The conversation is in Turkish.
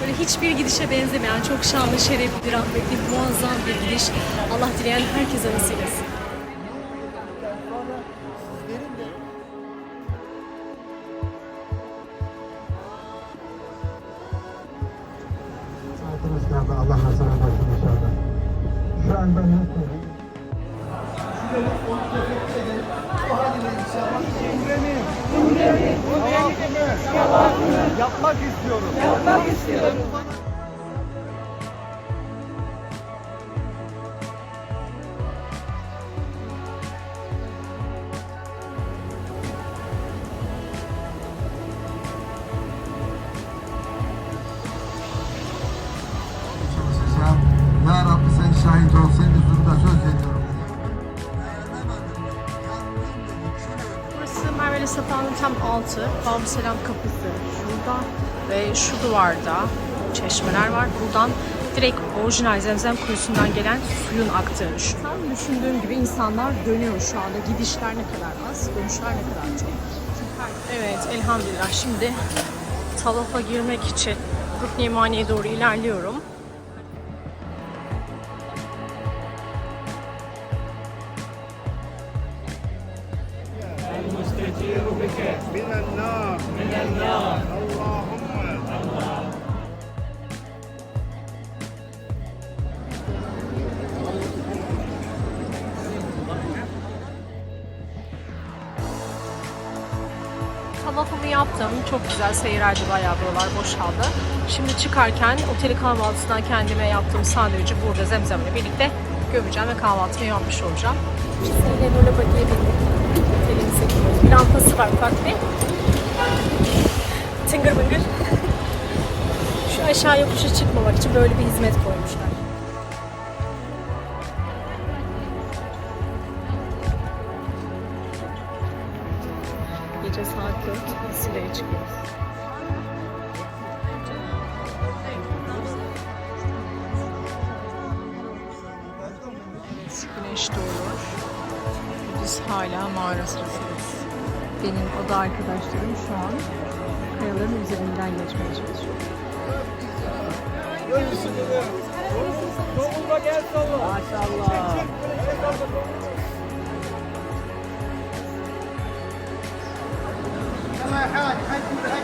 Böyle hiçbir gidişe benzemeyen çok şanlı, şerefli, rahmetli, muazzam bir gidiş. Allah dileyen herkese nasip etsin. Allah nasip edersin inşallah. Şu anda ne Yapmak istiyorum. çalışacağım. Ya Rabbi sen şahit ol. Senin huzurunda söz. Burası Merve Safa'nın tam altı. Babı Selam Kapısı şurada ve şu duvarda çeşmeler var. Buradan direkt orijinal Zemzem kuyusundan gelen suyun aktığı düşün. Tam düşündüğüm gibi insanlar dönüyor şu anda. Gidişler ne kadar az, dönüşler ne kadar çok. Evet, elhamdülillah şimdi tavafa girmek için Rukn Yemani'ye doğru ilerliyorum. Tavafımı yaptım. Çok güzel seyreldi bayağı buralar boşaldı. Şimdi çıkarken oteli kahvaltısından kendime yaptığım sandviçi burada Zemzem'le birlikte gömeceğim ve kahvaltımı yapmış olacağım. Seninle böyle bakıya bindik. Otelimize gidiyoruz. Bir rampası var ufak bir. Tıngır bıngır. Şu aşağı yokuşa çıkmamak için böyle bir hizmet koymuşlar. Gece saat 4 Sile'ye çıkıyoruz. Güneş doğuyor. Biz hala mağara sırasındayız. Benim oda arkadaşlarım şu an kayaların üzerinden geçmeye çalışıyor. Maşallah. ถ้าให้ให้